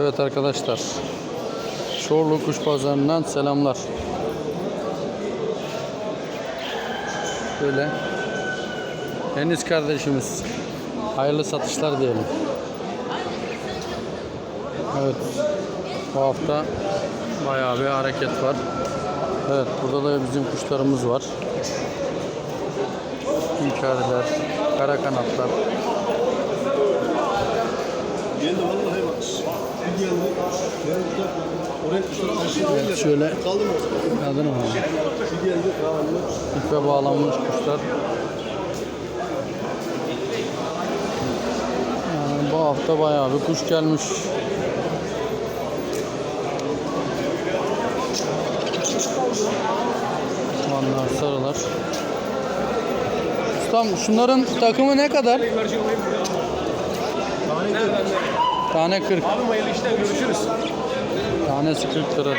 Evet arkadaşlar. Çorlu Kuş Pazarı'ndan selamlar. Böyle. Deniz kardeşimiz. Hayırlı satışlar diyelim. Evet. Bu hafta bayağı bir hareket var. Evet burada da bizim kuşlarımız var. İnkariler, kara kanatlar. Şöyle geldi. Kaan'la. İpe bağlanmış kuşlar. Yani bu hafta bayağı bir kuş gelmiş. Vanlar, sarılar. Ustam şunların takımı ne kadar? Tane 40. Abi hayırlı işler görüşürüz. Tanesi 40 lira.